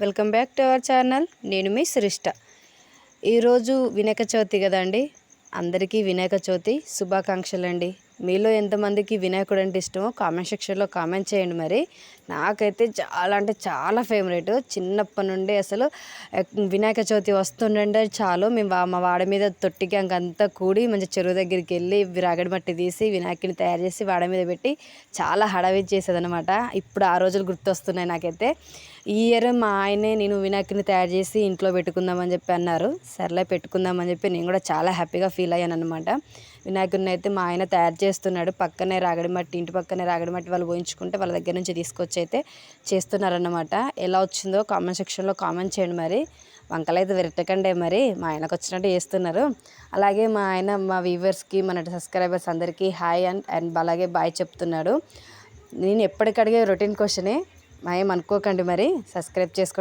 Welcome back to our channel నేను మీ శ్రిష్ట ఈరోజు వినాయక చవితి కదండి. అందరికీ వినాయక చవితి శుభాకాంక్షలు అండి మీలో ఎంతమందికి వినాయకుడు అంటే ఇష్టమో కామెంట్ సెక్షన్లో కామెంట్ చేయండి మరి. నాకైతే చాలా అంటే చాలా ఫేవరెట్. చిన్నప్పటి నుండి అసలు వినాయక చవితి వస్తుండే చాలు. మేము మా వాడ మీద తొట్టి గ్యాంగ్ అంతా కూడి మంచి చెరువు దగ్గరికి వెళ్ళి రాగడి మట్టి తీసి వినాయకుడిని తయారు చేసి వాడ మీద పెట్టి చాలా హడావి చేసేదనమాట ఇప్పుడు ఆ రోజులు గుర్తొస్తున్నాయి నాకైతే. ఈ ఇయర్ మా ఆయనే నేను వినాయకుడిని తయారు చేసి ఇంట్లో పెట్టుకుందామని చెప్పి అన్నారు. సర్లే పెట్టుకుందామని చెప్పి నేను కూడా చాలా హ్యాపీగా ఫీల్ అయ్యాను అనమాట వినాయకుడిని అయితే మా ఆయన తయారు చేస్తున్నాడు. పక్కనే రాగడి మట్టి ఇంటి పక్కనే రాగడి మట్టి వాళ్ళు పోయించుకుంటే వాళ్ళ దగ్గర నుంచి తీసుకొచ్చి అయితే చేస్తున్నారన్నమాట. ఎలా వచ్చిందో కామెంట్ సెక్షన్లో కామెంట్ చేయండి మరి. వంకలు అయితే విరటకండే మరి. మా ఆయనకు వచ్చినట్టు చేస్తున్నారు. అలాగే మా ఆయన మా వ్యూవర్స్కి మన సబ్స్క్రైబర్స్ అందరికీ హాయ్ అండ్ అండ్ అలాగే బాయ్ చెప్తున్నాడు. నేను ఎప్పటికడిగే రొటీన్ క్వశ్చనే మా ఏం అనుకోకండి మరి. సబ్స్క్రైబ్ చేసుకో